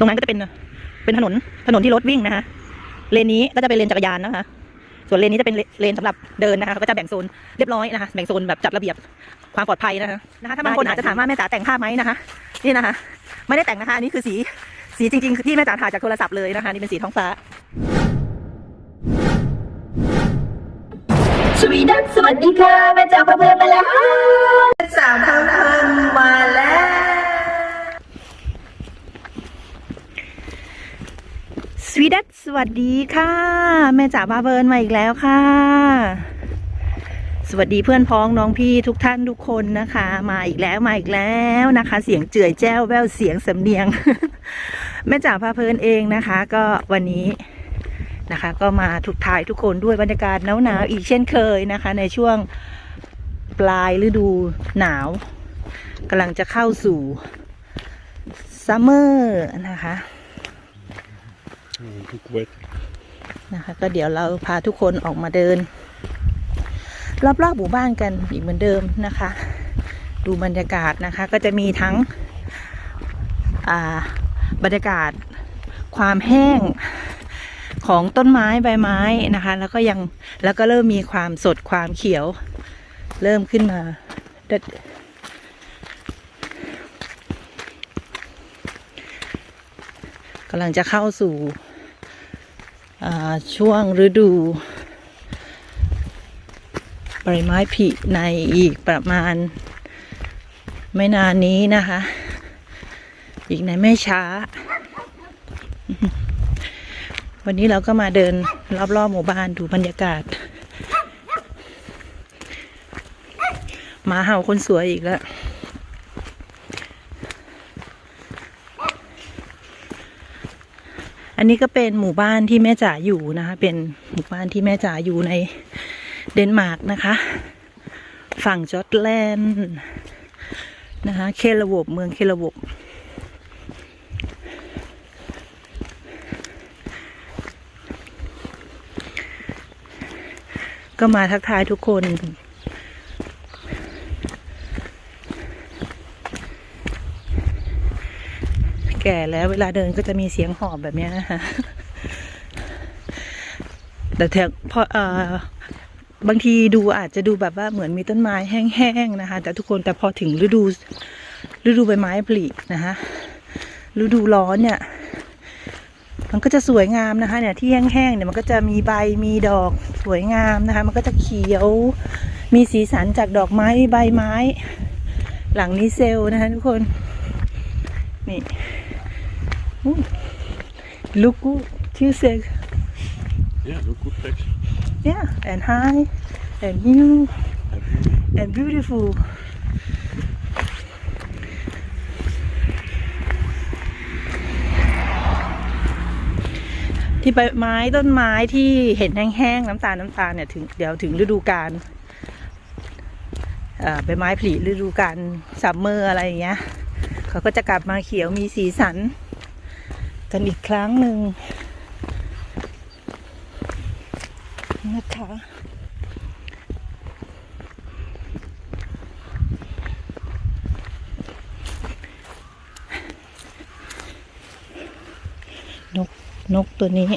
ตรงนั้นก็จะเป็นเป็นถนนถนนที่รถวิ่งนะคะเลนนี้ก็จะเป็นเลนจักรยานนะคะส่วนเลนนี้จะเป็นเลเลนสำหรับเดินนะคะเขาก็จะแบ่งโซนเรียบร้อยนะคะแบ่งโซนแบบจัดระเบียบความปลอดภัยนะคะนะคะถ้าบางคนอาจจะถามว่าแม่จ๋าแต่งภาพไหมนะคะ นี่นะคะ ไม่ได้แต่งนะคะอันนี้คือสีสีจริงๆที่แม่จ๋าถ่ายจากโทรศัพท์เลยนะคะนี่เป็นสีท้องฟ้าสวีดัสสวัสดีค่ะแม่จ๋าพาเพื่อนมาแล้วค่ะสาวทางพันมาแล้ว ส วีดัสสวัสดีค่ะ แม่จ๋าบาเบิร์นมาอีกแล้วค่ะ สวัสดีเพื่อนพ้องน้องพี่ทุกท่านทุกคนนะคะ มาอีกแล้วมาอีกแล้วนะคะ เสียงเจื่อยแจ้วแววเสียงสำเนียง แม่จ๋าพาเพลินเองนะคะ ก็วันนี้นะคะ ก็มาทุกทายทุกคนด้วยบรรยากาศหนาวๆอีกเช่นเคยนะคะ ในช่วงปลายฤดูหนาวกำลังจะเข้าสู่ซัมเมอร์นะคะ นะคะ ก็เดี๋ยวเราพาทุกคนออกมาเดิน รอบๆหมู่บ้านกันอีกเหมือนเดิมนะคะ ดูบรรยากาศนะคะ ก็จะมีทั้งบรรยากาศความแห้งของต้นไม้ใบไม้นะคะ แล้วก็ยังแล้วก็เริ่มมีความสดความเขียว เริ่มขึ้นมาเด็ดกำลังจะเข้าสู่ ช่วงฤดูใบไม้ผลิในอีกประมาณ ไม่นานนี้นะคะ อีกในไม่ช้า วันนี้เราก็มาเดินรอบๆหมู่บ้านดูบรรยากาศหมาเห่าคนสวยอีกแล้ว อันนี้ก็เป็นหมู่บ้านที่แม่จ๋าอยู่นะคะ เป็นหมู่บ้านที่แม่จ๋าอยู่ในเดนมาร์กนะคะ ฝั่งจอร์ตแลนด์นะคะ เคลวบเมืองเคลวบก็มาทักทายทุกคน แก่แล้วเวลาเดินก็จะมีเสียงหอบแบบนี้นะคะแต่แถวพอเอ่อบางทีดูอาจจะดูแบบว่าเหมือนมีต้นไม้แห้งๆนะคะ แต่ทุกคนแต่พอถึงฤดูฤดูใบไม้ผลินะคะฤดูร้อนเนี่ย มันก็จะสวยงามนะคะ เนี่ยที่แห้งๆเนี่ยมันก็จะมีใบมีดอกสวยงามนะคะ มันก็จะเขียว มีสีสันจากดอกไม้ใบไม้ หลังนี้เซลล์นะคะทุกคน นี่ Look good. Tuesday. Yeah, look good thanks. Yeah, and high, and new, and beautiful. ที่ใบไม้ต้นไม้ที่เห็นแห้งๆน้ำตาลน้ำตาลเนี่ยถึงเดี๋ยวถึงฤดูกาลเอ่อใบไม้ผลิฤดูกาลซัมเมอร์อะไรอย่างเงี้ย เขาก็จะกลับมาเขียวมีสีสัน กันอีกครั้งหนึ่งนะคะนกนกตัวนี้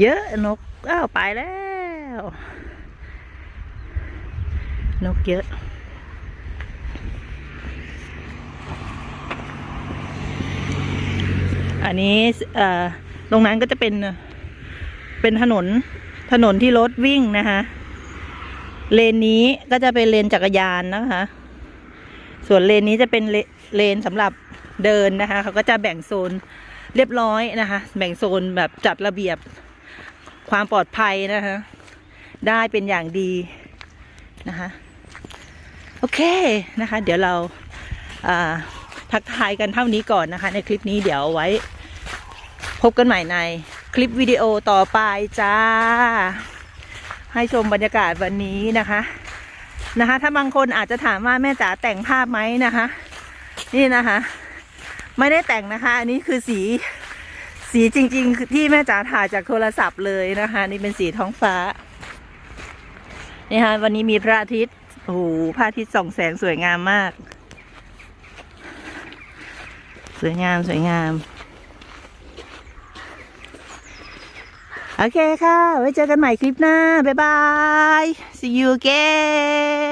เยอะนกอ้าวไปแล้ว นกเยอะ อันนี้เอ่อตรงนั้นก็จะเป็น เป็นถนน ถนนที่รถวิ่งนะคะ เลนนี้ก็จะเป็นเลนจักรยานนะคะ ส่วนเลนนี้จะเป็นเลเลนสำหรับเดินนะคะ เขาก็จะแบ่งโซนเรียบร้อยนะคะ แบ่งโซนแบบจัดระเบียบความปลอดภัยนะคะ ได้เป็นอย่างดีนะคะ โอเคนะคะ เดี๋ยวเราทักทายกันเท่านี้ก่อนนะคะ ในคลิปนี้เดี๋ยวไว้ พบกันใหม่ในคลิปวิดีโอต่อไปจ้า ให้ชมบรรยากาศวันนี้นะคะนะคะ ถ้าบางคนอาจจะถามว่าแม่จ๋าแต่งภาพไหมนะคะ นี่นะคะ ไม่ได้แต่งนะคะ อันนี้คือสีสีจริง ๆ ที่แม่จ๋าถ่ายจากโทรศัพท์เลยนะคะ นี่เป็นสีท้องฟ้านี่ค่ะวันนี้มีพระอาทิตย์ โอ้โหพระอาทิตย์ส่องแสงสวยงามมาก สวยงามสวยงาม โอเคค่ะ ไว้เจอกันใหม่คลิปหน้า บ๊ายบาย see you again